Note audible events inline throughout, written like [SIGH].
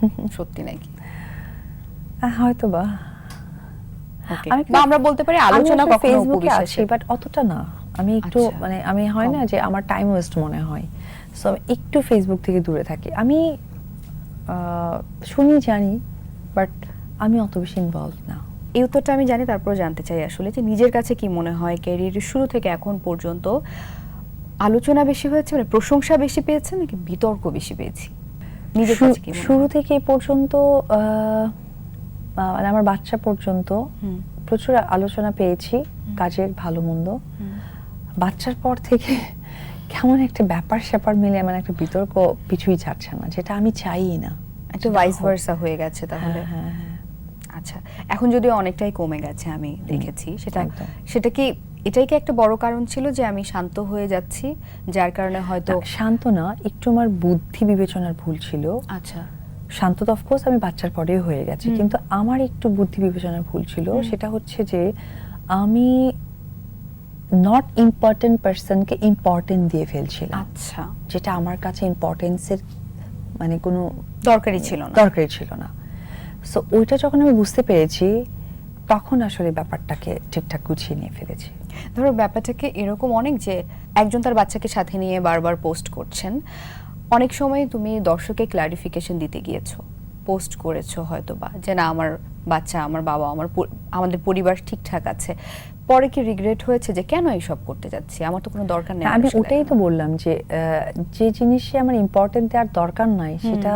[LAUGHS] সত্যি নাকি? হয়তো বা বা আমরা বলতে পারি আলোচনা কখনো ফেসবুকে আছি বাট অতটা না। আমি একটু আচ্ছা। মানে আমি হয় না যে আমার টাইম ওয়েস্ট মনে হয়। সো একটু ফেসবুক থেকে দূরে থাকি। আমি শুনি জানি বাট আমি অত বেশি ইনভলভ না। এই উত্তরটা আমি জানি তারপর জানতে চাই আসলে যে নিজের কাছে কি মনে হয়? ক্যারিয়ারের শুরু থেকে এখন পর্যন্ত আলোচনা বেশি হয়েছে মানে প্রশংসা বেশি পেয়েছে নাকি বিতর্ক বেশি পেয়েছি? নিজের কাছে কি শুরু থেকে পর্যন্ত মানে আমার বাচ্চা পর্যন্ত প্রচুর আলোচনা পেয়েছি কাজের ভালো মন্দ। বাচ্চার পর থেকে কেমন একটা ব্যাপার স্যাপার মিলে এমন একটা বিতর্ক পিছুই ছাড়ছে না যেটা আমি চাই না। একটু ভাইস ভার্সা হয়ে গেছে তাহলে। হ্যাঁ, হ্যাঁ, হ্যাঁ। আচ্ছা এখন যদিও অনেকটাই কমে গেছে আমি দেখেছি সেটা সেটা কি এটাই কি একটা বড় কারণ ছিল যে আমি শান্ত হয়ে যাচ্ছি? যার কারণে হয়তো শান্ত না একটু আমার বুদ্ধি বিবেচনার ভুল ছিল। আচ্ছা। শান্ত তো অফকোর্স আমি বাচ্চার পরেই হয়ে গেছে। কিন্তু আমার একটু বুদ্ধি বিবেচনার ভুল ছিল সেটা হচ্ছে যে আমি নট ইম্পর্টেন্ট পার্সনকে ইম্পর্টেন্ট দিয়ে ফেলছিলাম। আচ্ছা। যেটা আমার কাছে ইম্পর্টেন্সের মানে কোনো দরকারই ছিল না। দরকারই ছিল না। সো ওইটা যখন আমি বুঝতে পেরেছি তখন আসলে ব্যাপারটাকে ঠিকঠাক গুছিয়ে নিয়ে ফেলেছি? ধরো ব্যাপারটাকে এরকম অনেক যে একজন তার বাচ্চাকে সাথে নিয়ে বারবার পোস্ট করছেন অনেক সময় তুমি দর্শকে ক্লারিফিকেশন দিতে গিয়েছো পোস্ট করেছ হয়তো বা যে না আমার বাচ্চা আমার বাবা আমার আমাদের পরিবার ঠিকঠাক আছে। পরে কি রিগ্রেট হয়েছে যে কেন এইসব করতে যাচ্ছি? আমার তো কোনো দরকার নেই আমি ওটাই তো বললাম যে যে জিনিসে আমার ইম্পর্টেন্ট দেওয়ার দরকার নাই সেটা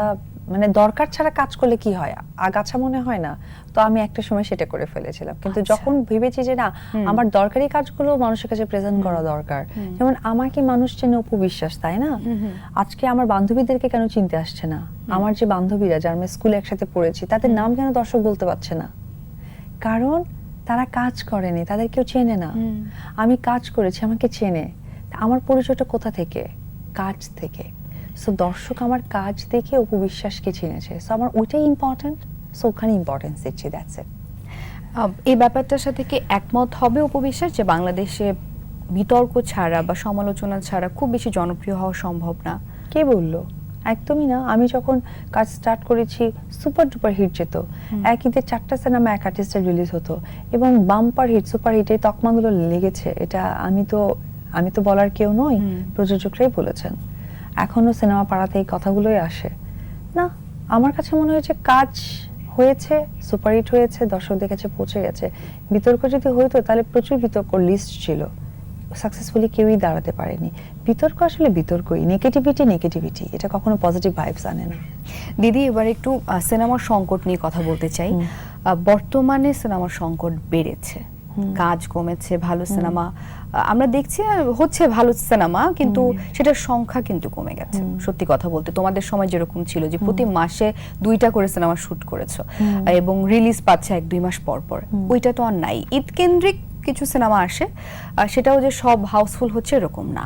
মানে দরকার ছাড়া কাজ করলে কি হয়? আগাছা মনে হয় না। তো আমি একটা সময় সেটা করে ফেলেছিলাম। কিন্তু আচ্ছা। যখন ভেবেছি যে না আমার দরকারি কাজগুলো মানুষের কাছে প্রেজেন্ট করা দরকার। যেমন আমাকে মানুষ চেনে উপবিশ্বাস তাই না। আজকে আমার বান্ধবীদেরকে কেন চিনতে আসছে না? আমার যে বান্ধবীরা যারা আমি স্কুলে একসাথে পড়েছি তাদের নাম কেন দর্শক বলতে পারছে না। কারণ তারা কাজ করেনি তাদের কেউ চেনে না। আমি কাজ করেছি আমাকে চেনে। আমার পরিচয়টা কোথা থেকে? কাজ থেকে। সো দর্শক আমার কাজ দেখে উপবিশ্বাসকে চিনেছে। সো আমার ওইটাই ইম্পর্টেন্ট সো ওখানে ইম্পর্টেন্স দিচ্ছি দ্যাটস ইট এই ব্যাপারটার সাথে কি একমত হবে উপবিশ্বাস যে বাংলাদেশে বিতর্ক ছাড়া বা সমালোচনা ছাড়া খুব বেশি জনপ্রিয় হওয়া সম্ভব না? কে বলল? একদমই না। আমি যখন কাজ স্টার্ট করেছি সুপার ডুপার হিট যেত। এক ঈদে চারটা সিনেমা এক আর্টিস্টের রিলিজ হতো। এবং বাম্পার হিট সুপার হিট এই তকমাগুলো লেগেছে। এটা আমি তো আমি তো বলার কেউ নই। প্রযোজকরাই বলেছেন। এখনও সিনেমা পাড়াতে এই কথাগুলোই আসে। না আমার কাছে মনে হয়েছে কাজ হয়েছে সুপারহিট হয়েছে দর্শকদের কাছে পৌঁছে গেছে। বিতর্ক যদি হইতো তাহলে প্রচুর বিতর্ক লিস্ট ছিল। সাকসেসফুলি কেউই দাঁড়াতে পারেনি। বিতর্ক আসলে বিতর্কই নেগেটিভিটি নেগেটিভিটি এটা কখনো পজিটিভ ভাইবস আনে না। দিদি এবার একটু সিনেমার সংকট নিয়ে কথা বলতে চাই। বর্তমানে সিনেমার সংকট বেড়েছে। কাজ কমেছে ভালো সিনেমা আমরা দেখছি হচ্ছে ভালো সিনেমা কিন্তু সেটার সংখ্যা কিন্তু কমে গেছে সত্যি কথা বলতে। তোমাদের সময় যেরকম ছিল যে প্রতি মাসে দুইটা করে সিনেমা শুট করেছ এবং রিলিজ পাচ্ছে এক দুই মাস পর পর ওইটা তো আর নাই। ঈদ কেন্দ্রিক কিছু সিনেমা আসে সেটাও যে সব হাউসফুল হচ্ছে এরকম না।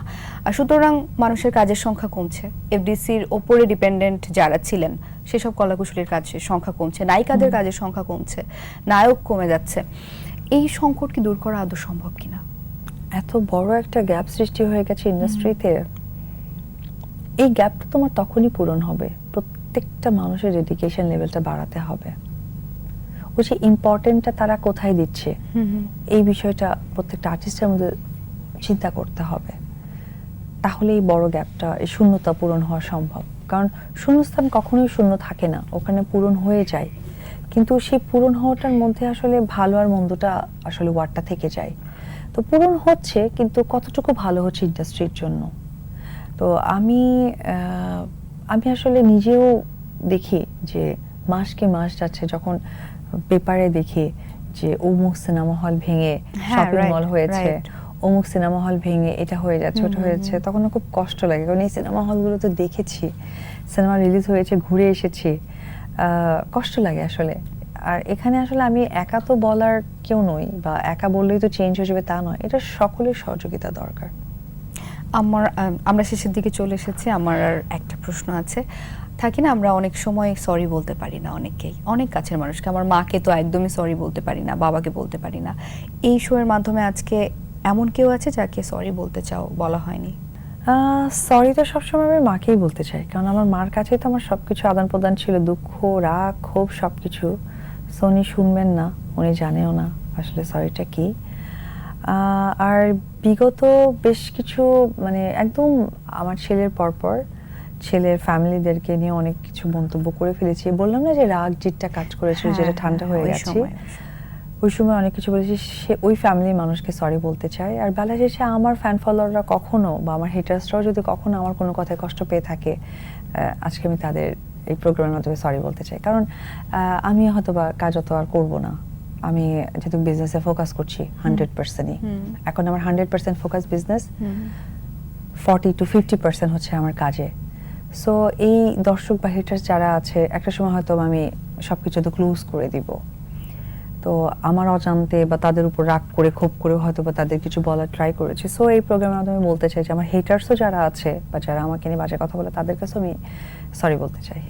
সুতরাং মানুষের কাজের সংখ্যা কমছে এফডিসির ওপরে ডিপেন্ডেন্ট যারা ছিলেন সেসব কলাকুশলীর কাজের সংখ্যা কমছে নায়িকাদের কাজের সংখ্যা কমছে নায়ক কমে যাচ্ছে। এই সংকট কি দূর করা আদৌ সম্ভব কিনা? এত বড় একটা গ্যাপ সৃষ্টি হয়ে গেছে ইন্ডাস্ট্রিতে এই গ্যাপটা তোমার তখনই পূরণ হবে। প্রত্যেকটা মানুষের ডেডিকেশন লেভেলটা বাড়াতে হবে। ওই যে ইম্পর্টেন্টটা তারা কোথায় দিচ্ছে এই বিষয়টা প্রত্যেকটা আর্টিস্টের মধ্যে চিন্তা করতে হবে। তাহলে এই বড় গ্যাপটা এই শূন্যতা পূরণ হওয়া সম্ভব। কারণ শূন্যস্থান কখনোই শূন্য থাকে না ওখানে পূরণ হয়ে যায়। কিন্তু সেই পূরণ হওয়াটার মধ্যে আসলে ভালো আর মন্দটা আসলে ওয়ার্ডটা থেকে যায়। তো পূরণ হচ্ছে কিন্তু কতটুকু ভালো হচ্ছে ইন্ডাস্ট্রির জন্য? তো আমি আমি আসলে নিজেও দেখি যে মাসকে মাস যাচ্ছে যখন পেপারে দেখি যে অমুক সিনেমা হল ভেঙে হ্যাঁ, শপিং মল হয়েছে. অমুক সিনেমা হল ভেঙে এটা হয়ে যাচ্ছে ওটা হয়েছে তখন খুব কষ্ট লাগে। কারণ এই সিনেমা হলগুলো তো দেখেছি সিনেমা রিলিজ হয়েছে ঘুরে এসেছি কষ্ট লাগে আসলে। আর এখানে আসলে আমি একা তো বলার কেউ নই বা একা বললেই তো চেঞ্জ হয়ে যাবে তা নয়। এটা সকলের সহযোগিতা দরকার। আমার আমরা শেষের দিকে চলে এসেছি। আমার আর একটা প্রশ্ন আছে। থাকি না, আমরা অনেক সময় সরি বলতে পারি না অনেককেই। অনেক কাছের মানুষকে। আমার মাকে তো একদমই সরি বলতে পারি না, বাবাকে বলতে পারি না। এই শোয়ের মাধ্যমে আজকে এমন কেউ আছে যাকে সরি বলতে চাও বলা হয়নি? সরি তো সবসময় আমি মাকেই বলতে চাই। কারণ আমার মার কাছেই তো আমার সব কিছু আদান প্রদান ছিল দুঃখ রাগ ক্ষোভ সব কিছু সো উনি শুনবেন না উনি জানেও না আসলে সরিটা কি। আর বিগত বেশ কিছু মানে একদম আমার ছেলের পরপর ছেলের ফ্যামিলিদেরকে নিয়ে অনেক কিছু মন্তব্য করে ফেলেছি। বললাম না যে রাগ জিটটা কাজ করেছিল যেটা হ্যাঁ, ঠান্ডা হ্যাঁ, হয়ে গেছে। ওই সময় অনেক কিছু বলেছি সে ওই ফ্যামিলির মানুষকে সরি বলতে চাই আর বেলা শেষে আমার ফ্যান ফলোয়াররা কখনো বা আমার হেটার্সরাও যদি কখনো আমার কোনো কথায় কষ্ট পেয়ে থাকে আজকে আমি তাদের এই প্রোগ্রামের মাধ্যমে সরি বলতে চাই। কারণ আমি হয়তো বা কাজ অত আর করব না। আমি যেহেতু বিজনেসে ফোকাস করছি হান্ড্রেড পার্সেন্টই এখন আমার hundred percent focus business. Forty to fifty percent হচ্ছে আমার কাজে। সো এই দর্শক বা হিটার্স যারা আছে একটা সময় হয়তো আমি সব কিছু তো ক্লোজ করে দিব। তো আমার অজান্তে বা তাদের উপর রাগ করে ক্ষোভ করে হয়তো বা তাদের কিছু বলার ট্রাই করেছি। সো এই প্রোগ্রামের মাধ্যমে বলতে চাই যে আমার হেটার্সও যারা আছে বা যারা আমাকে নিয়ে বাজে কথা বলে তাদের কাছেও আমি সরি বলতে চাই।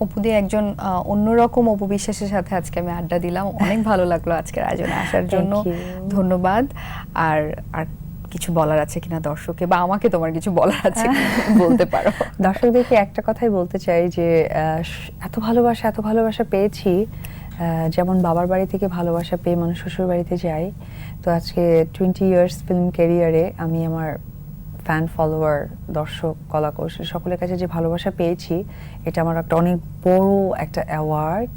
অপুদি একজন অন্যরকম অপবিশ্বাসের সাথে আজকে আমি আড্ডা দিলাম। অনেক ভালো লাগল আজকের আয়োজনে আসার জন্য। ধন্যবাদ। আর আর কিছু বলার আছে কিনা দর্শকে বা আমাকে তোমার কিছু বলার আছে [LAUGHS] বলতে পারো। দর্শকদেরকে একটা কথাই বলতে চাই যে আহ, এত ভালোবাসা এত ভালোবাসা পেয়েছি। যেমন বাবার বাড়ি থেকে ভালোবাসা পেয়ে মানুষ শ্বশুর বাড়িতে যাই, তো আজকে টোয়েন্টি ইয়ার্স ফিল্ম ক্যারিয়ারে আমি আমার ফ্যান ফলোয়ার দর্শক কলা কৌশল সকলের কাছে যে ভালোবাসা পেয়েছি, এটা আমার একটা অনেক বড় একটা অ্যাওয়ার্ড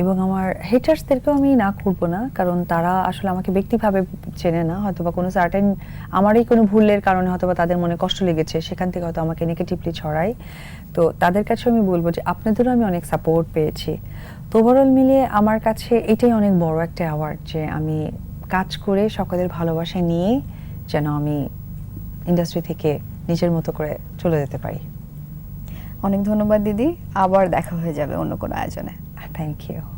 এবং আমার হেটার্সদেরকেও আমি না করব না, কারণ তারা আসলে আমাকে ব্যক্তিভাবে চেনে না হয়তো বা কোনো সার্টেন আমারই কোনো ভুলের কারণে হয়তো বা তাদের মনে কষ্ট লেগেছে, সেখান থেকে হয়তো আমাকে নেগেটিভলি ছড়ায়। তো তাদের কাছে আমি বলব যে আপনাদেরও আমি অনেক সাপোর্ট পেয়েছি। তো ওভারঅল মিলিয়ে আমার কাছে এটাই অনেক বড় একটা অ্যাওয়ার্ড যে আমি কাজ করে সকলের ভালোবাসা নিয়ে যেন আমি ইন্ডাস্ট্রি থেকে নিজের মতো করে চলে যেতে পারি। অনেক ধন্যবাদ দিদি আবার দেখা হয়ে যাবে অন্য কোনো আয়োজনে। Thank you